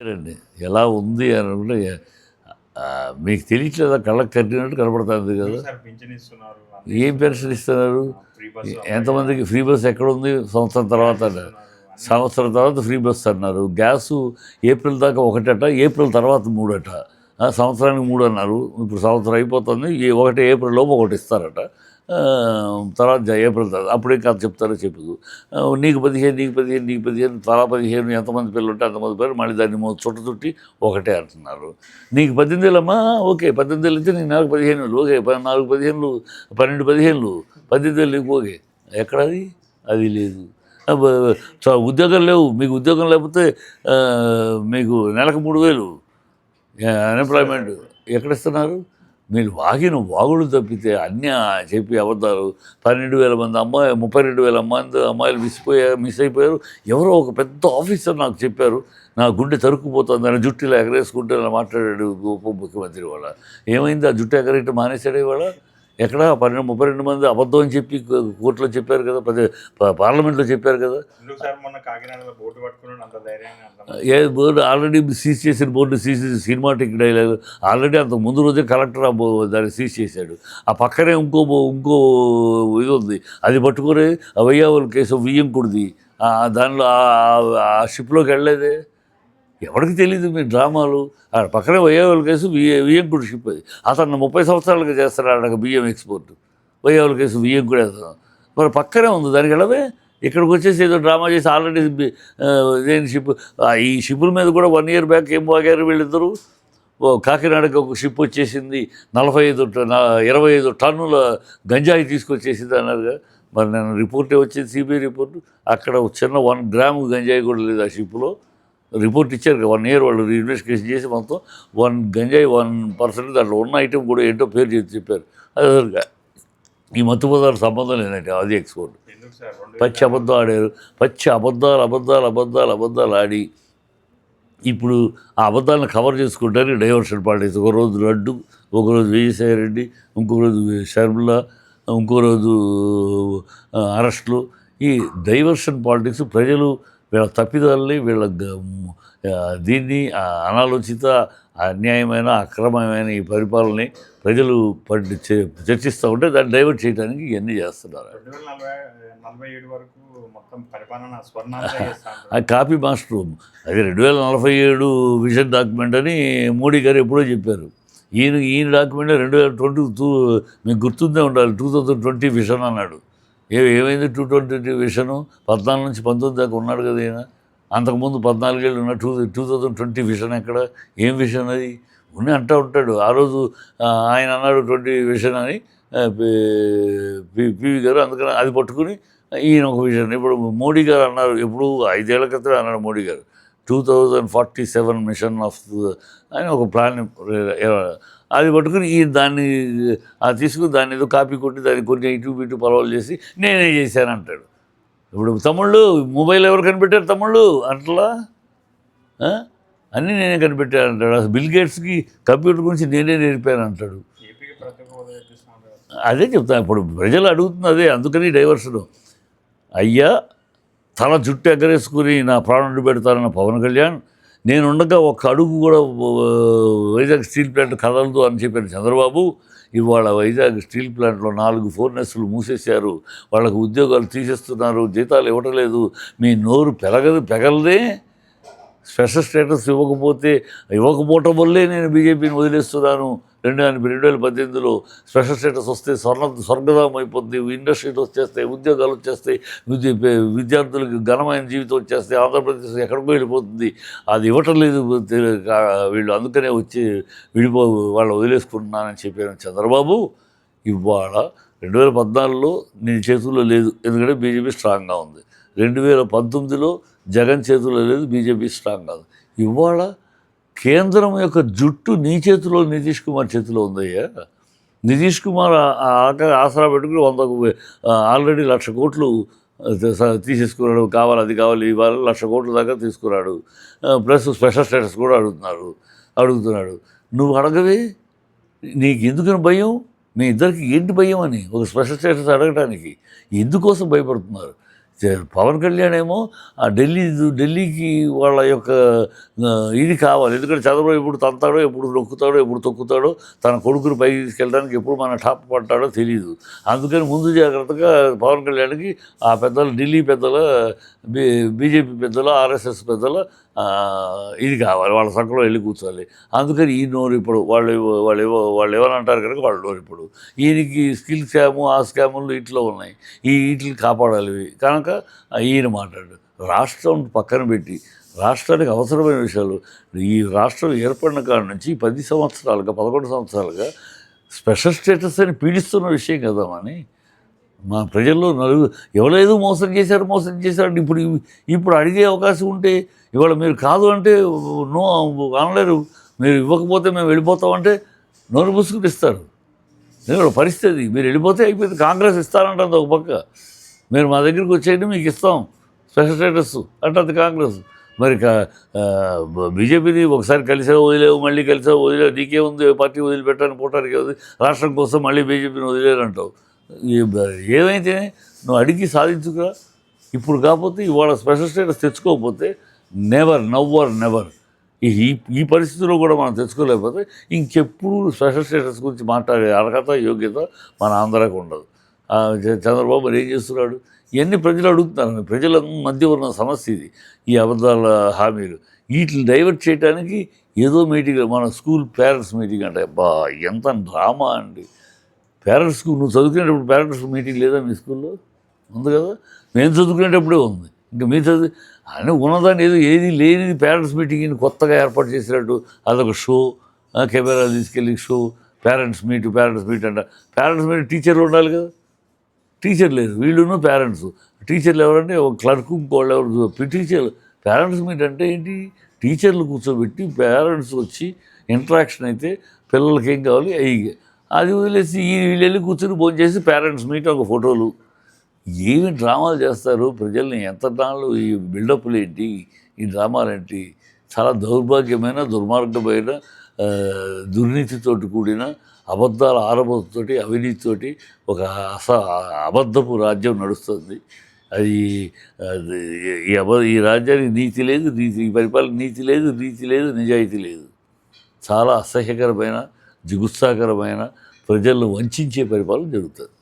అండి ఎలా ఉంది అని అంటే మీకు తెలియట్లేదా? కళ్ళకి కట్టినట్టు కనపడుతుంది కదా. ఏం పెన్షన్ ఇస్తున్నారు? ఎంతమందికి ఫ్రీ బస్ ఎక్కడ ఉంది సంవత్సరం తర్వాత అన్నారు సంవత్సరం తర్వాత ఫ్రీ బస్ అన్నారు. గ్యాసు ఏప్రిల్ దాకా ఒకటట ఏప్రిల్ తర్వాత మూడట. సంవత్సరానికి మూడు అన్నారు. ఇప్పుడు సంవత్సరం అయిపోతుంది. ఒకటి ఏప్రిల్ లోపు ఒకటి ఇస్తారట. తర్వాత ఏప్రిల్ తర్వాత అప్పుడే కాదు చెప్తారో చెప్పదు. నీకు పదిహేను నీకు పదిహేను నీకు పదిహేను తలా పదిహేను ఎంతమంది పిల్లలు ఉంటే అంతమంది పేరు మళ్ళీ దాన్ని చుట్ట చుట్టి ఒకటే అంటున్నారు. నీకు పద్దెనిమిది వేలమ్మా ఓకే పద్దెనిమిది వేలు ఇస్తే నీకు నాలుగు పదిహేను వేలు ఓకే నాలుగు పదిహేనులు పన్నెండు పదిహేనులు పద్దెనిమిది వేలు నీకు ఓకే. ఎక్కడది అది? లేదు. ఉద్యోగాలు లేవు మీకు ఉద్యోగం లేకపోతే మీకు నెలకు మూడు వేలు అన్ఎంప్లాయ్మెంట్ ఎక్కడ ఇస్తున్నారు? మీరు వాగిన వాగుడు తప్పితే అన్నీ చెప్పి అబద్ధాలు పన్నెండు వేల మంది అమ్మాయి ముప్పై రెండు వేల మంది అమ్మాయిలు మిస్ పోయారు మిస్ అయిపోయారు. ఎవరో ఒక పెద్ద ఆఫీసర్ నాకు చెప్పారు నా గుండె తరుక్కుపోతుంది అని జుట్టు ఇలా ఎగరేసుకుంటే ఇలా మాట్లాడాడు ఉప ముఖ్యమంత్రి వాళ్ళ. ఏమైంది? ఆ జుట్టు ఎగరేయటం మానేశాడు ఇవాళ? ఎక్కడ పన్నెండు ముప్పై రెండు మంది అబద్ధం అని చెప్పి కోర్టులో చెప్పారు కదా పది పార్లమెంట్లో చెప్పారు కదా. ఏ బోర్డు ఆల్రెడీ సీజ్ చేసిన board seize cinematic dialogue already అంత ముందు రోజే కలెక్టర్ దాన్ని సీజ్ చేశాడు. ఆ పక్కనే ఇంకో ఇంకో ఇది ఉంది అది పట్టుకొని వయ్యావుల కేసు వియ్యంకుడిది ఆ దానిలో ఆ షిప్లోకి వెళ్ళలేదే? ఎవరికి తెలియదు మీ డ్రామాలు? ఆడ పక్కనే వయ్యావుల కేసు వియ్య వియ్యంకుడు షిప్ అది. అతను ముప్పై సంవత్సరాలుగా చేస్తాడు ఆడ బియ్యం ఎక్స్పోర్ట్ వయ్యావుల కేసు వియ్యంకుడు వేస్తాం మరి పక్కనే ఉంది దానికి వెళ్ళవే ఇక్కడికి వచ్చేసి ఏదో డ్రామా చేసి ఆల్రెడీ దేని షిప్? ఈ షిప్పుల మీద కూడా వన్ ఇయర్ బ్యాక్ ఏం వాగారు వీళ్ళిద్దరు? కాకినాడకి ఒక షిప్ వచ్చేసింది నలభై ఐదు ఇరవై ఐదు టన్నుల గంజాయి తీసుకొచ్చేసింది అన్నారుగా. మరి నేను రిపోర్టే వచ్చింది సిబిఐ రిపోర్టు. అక్కడ చిన్న వన్ గ్రామ్ గంజాయి కూడా లేదు ఆ షిప్లో రిపోర్ట్ ఇచ్చారు వన్ ఇయర్ వాళ్ళు ఇన్వెస్టిగేషన్ చేసి మొత్తం వన్ గంజాయి వన్ పర్సెంట్ దాంట్లో ఉన్న ఐటెం కూడా ఏంటో పేరు చేసి చెప్పారు. అదే ఈ మత్తు పదార్థాలు సంబంధం లేదంటే అది ఎక్స్పోర్ట్. పచ్చి అబద్ధాలు ఆడారు. పచ్చి అబద్ధాలు అబద్ధాలు అబద్ధాలు అబద్ధాలు ఆడి ఇప్పుడు ఆ అబద్ధాలను కవర్ చేసుకుంటారు డైవర్షన్ పార్టీస్. ఒక రోజు లడ్డు ఒక రోజు విజయసాయి రెడ్డి ఇంకో రోజు షర్మిల ఇంకో రోజు అరెస్టులు. ఈ డైవర్షన్ పాలిటిక్స్ ప్రజలు వీళ్ళ తప్పిదాలని వీళ్ళ దీన్ని అనాలోచిత అన్యాయమైన అక్రమమైన ఈ పరిపాలనని ప్రజలు పడి చర్చిస్తూ ఉంటే దాన్ని డైవర్ట్ చేయడానికి ఇవన్నీ చేస్తున్నారు. కాపీ మాస్టర్ అది రెండు వేల నలభై ఏడు విజన్ డాక్యుమెంట్ అని మోడీ గారు ఎప్పుడో చెప్పారు. ఈయన ఈయన డాక్యుమెంట్ రెండు వేల ట్వంటీ టూ మీకు గుర్తుందే ఉండాలి టూ థౌజండ్ ట్వంటీ విజన్ అన్నాడు. ఏ ఏమైంది టూ ట్వంటీ విషను? పద్నాలుగు నుంచి పంతొమ్మిది దాకా ఉన్నాడు కదా ఈయన. అంతకుముందు పద్నాలుగేళ్ళు ఉన్న two two thousand twenty vision ఎక్కడ? ఏం విషన్ అది? ఉన్ని అంటూ ఉంటాడు. ఆ రోజు ఆయన అన్నాడు ట్వంటీ విషన్ అని పి- పివి గారు అందుకని అది పట్టుకుని ఈయన ఒక విజన్ ఇప్పుడు మోడీ గారు అన్నారు ఎప్పుడు ఐదేళ్ళ క్రితం అన్నాడు మోడీ గారు. Two thousand forty seven mission of అని ఒక ప్లాన్ అది పట్టుకుని ఈ దాన్ని తీసుకుని దాన్ని ఏదో కాపీ కొట్టి దాన్ని కొంచెం ఇటు ఇటు పొలవలు చేసి నేనే చేశాను అంటాడు. ఇప్పుడు తమ్ముళ్ళు మొబైల్ ఎవరు కనిపెట్టారు తమ్ముళ్ళు? అట్లా? అన్నీ నేనే కనిపెట్టాను అంటాడు. అసలు బిల్ గేట్స్కి కంప్యూటర్ గురించి నేనే నేర్పాను అంటాడు. అదే చెప్తాను. ఇప్పుడు ప్రజలు అడుగుతుంది అదే అందుకని డైవర్షన్ అయ్యా తల జుట్టు ఎగరేసుకుని నా ప్రాణం పెడతానన్న పవన్ కళ్యాణ్ నేను ఉండగా ఒక్క అడుగు కూడా వైజాగ్ స్టీల్ ప్లాంట్ కదలదు అని చెప్పాను చంద్రబాబు. ఇవాళ వైజాగ్ స్టీల్ ప్లాంట్లో నాలుగు ఫోర్నెస్లు మూసేశారు. వాళ్ళకు ఉద్యోగాలు తీసేస్తున్నారు జీతాలు ఇవ్వటలేదు మీ నోరు పెరగదు పెగలదే. స్పెషల్ స్టేటస్ ఇవ్వకపోతే ఇవ్వకపోవటం వల్లే నేను బీజేపీని వదిలేస్తున్నాను. రెండు వేల రెండు వేల పద్దెనిమిదిలో స్పెషల్ స్టేటస్ వస్తే స్వర్ణ స్వర్గదాం అయిపోద్ది ఇండస్ట్రీలు వచ్చేస్తాయి ఉద్యోగాలు వచ్చేస్తాయి విద్య విద్యార్థులకు ఘనమైన జీవితం వచ్చేస్తాయి ఆంధ్రప్రదేశ్ ఎక్కడికో వెళ్ళిపోతుంది. అది ఇవ్వటం లేదు వీళ్ళు అందుకనే వచ్చి విడిపో వాళ్ళు వదిలేసుకుంటున్నానని చెప్పాను చంద్రబాబు. ఇవాళ రెండు వేల పద్నాలుగులో నీ చేతుల్లో లేదు ఎందుకంటే బీజేపీ స్ట్రాంగ్గా ఉంది. రెండు వేల పంతొమ్మిదిలో జగన్ చేతిలో లేదు బీజేపీ స్ట్రాంగ్ కాదు. ఇవాళ కేంద్రం యొక్క జుట్టు నీ చేతిలో నితీష్ కుమార్ చేతిలో ఉందయ్యా. నితీష్ కుమార్ ఆసరా పెట్టుకుని వంద ఆల్రెడీ లక్ష కోట్లు తీసేసుకున్నాడు. కావాలి అది కావాలి ఇవాళ లక్ష కోట్ల దాకా తీసుకున్నాడు. ప్లస్ స్పెషల్ స్టేటస్ కూడా అడుగుతున్నారు అడుగుతున్నాడు. నువ్వు అడగవే నీకు ఎందుకని భయం? మీ ఇద్దరికి ఏంటి భయం అని ఒక స్పెషల్ స్టేటస్ అడగటానికి. ఎందుకోసం భయపడుతున్నారు? పవన్ కళ్యాణ్ ఏమో ఆ ఢిల్లీ ఢిల్లీకి వాళ్ళ యొక్క ఇది కావాలి. ఎందుకంటే చంద్రబాబు ఎప్పుడు తంతాడో ఎప్పుడు నొక్కుతాడో ఎప్పుడు తొక్కుతాడో తన కొడుకుని పైకి తీసుకెళ్ళడానికి ఎప్పుడు మన టాప్ పడ్డాడో తెలియదు అందుకని ముందు జాగ్రత్తగా పవన్ కళ్యాణ్కి ఆ పెద్దలు ఢిల్లీ పెద్దల బీ బీజేపీ పెద్దల ఆర్ఎస్ఎస్ పెద్దల ఇది కావాలి వాళ్ళ సంఖలో వెళ్ళి కూర్చోవాలి. అందుకని ఈ నోరు ఇప్పుడు వాళ్ళు వాళ్ళు వాళ్ళు ఎవరంటారు కనుక వాళ్ళ నోరు ఇప్పుడు. ఈయనకి స్కిల్ స్కాము ఆ స్కాములు ఇట్లా ఉన్నాయి. ఈ వీటిని కాపాడాలి కనుక ఈయన మాట్లాడు. రాష్ట్రం పక్కన పెట్టి రాష్ట్రానికి అవసరమైన విషయాలు. ఈ రాష్ట్రం ఏర్పడిన కాడ నుంచి పది సంవత్సరాలుగా పదకొండు సంవత్సరాలుగా స్పెషల్ స్టేటస్ అని పీడిస్తున్న విషయం కదా అని మా ప్రజల్లో నలుగు ఎవరేదో మోసం చేశారు మోసం చేశారు అంటే ఇప్పుడు ఇప్పుడు అడిగే అవకాశం ఉంటే ఇవాళ మీరు కాదు అంటే నో అనలేరు. మీరు ఇవ్వకపోతే మేము వెళ్ళిపోతామంటే నోరు పుసుకుని ఇస్తారు. ఇవాళ పరిస్థితి మీరు వెళ్ళిపోతే అయిపోయింది. కాంగ్రెస్ ఇస్తారంటుంది ఒక పక్క. మీరు మా దగ్గరికి వచ్చేయండి మీకు ఇస్తాం. స్పెషల్ స్టేటస్ అంటుంది కాంగ్రెస్. మరి బీజేపీని ఒకసారి కలిసావు వదిలేవు మళ్ళీ కలిసావు వదిలేవు. నీకే ఉంది పార్టీ వదిలిపెట్టడానికి పోవటానికి రాష్ట్రం కోసం మళ్ళీ బీజేపీని వదిలేరంటావు. అంటావు ఏమైతే నువ్వు అడిగి సాధించుకురా? ఇప్పుడు కాకపోతే ఇవాళ స్పెషల్ స్టేటస్ తెచ్చుకోకపోతే నెవర్ నవ్వర్ నెవర్ ఈ ఈ- పరిస్థితిలో కూడా మనం తెచ్చుకోలేకపోతే ఇంకెప్పుడు స్పెషల్ స్టేటస్ గురించి మాట్లాడే అర్హత యోగ్యత మన ఆంధ్రాకు ఉండదు. చంద్రబాబు మరి ఏం చేస్తున్నాడు? ఇవన్నీ ప్రజలు అడుగుతున్నారు. ప్రజల మధ్య ఉన్న సమస్య ఇది. ఈ అబద్ధాల హామీలు. వీటిని డైవర్ట్ చేయడానికి ఏదో మీటింగ్ మన స్కూల్ పేరెంట్స్ మీటింగ్ అంటే అబ్బా ఎంత డ్రామా అండి. పేరెంట్స్కి నువ్వు చదువుకునేటప్పుడు పేరెంట్స్ మీటింగ్ లేదా మీ స్కూల్లో? ఉంది కదా? మేము చదువుకునేటప్పుడే ఉంది. ఇంకా మీ చదువు అని ఉన్నదాన్ని ఏదో ఏది లేనిది పేరెంట్స్ మీటింగ్ని కొత్తగా ఏర్పాటు చేసినట్టు అదొక షో కెమెరా తీసుకెళ్ళి show parents meet parents meet అంట. పేరెంట్స్ మీట్ టీచర్లు ఉండాలి కదా? టీచర్ లేదు. వీళ్ళును పేరెంట్స్. టీచర్లు ఎవరంటే ఒక క్లర్క్ ఇంకోళ్ళు ఎవరు టీచర్లు. పేరెంట్స్ మీట్ అంటే ఏంటి? టీచర్లు కూర్చోబెట్టి పేరెంట్స్ వచ్చి ఇంటరాక్షన్ అయితే పిల్లలకి ఏం కావాలి? అవి అది వదిలేసి ఈ వీళ్ళు వెళ్ళి ఫోన్ చేసి పేరెంట్స్ మీట్ ఒక ఫోటోలు. ఏమి డ్రామాలు చేస్తారు? ప్రజల్ని ఎంత డ్రామాలు ఈ బిల్డప్లు ఏంటి? ఈ డ్రామాలు ఏంటి? చాలా దౌర్భాగ్యమైన దుర్మార్గమైన దుర్నీతితోటి కూడిన అబద్ధాల ఆరబోతోటి అవినీతితోటి ఒక అస అబద్ధపు రాజ్యం నడుస్తుంది. అది అది ఈ అబ ఈ రాజ్యానికి నీతి లేదు నీతి ఈ పరిపాలన నీతి లేదు నీతి లేదు నిజాయితీ లేదు. చాలా అసహ్యకరమైన జిగుత్సాకరమైన ప్రజలను వంచే పరిపాలన జరుగుతుంది.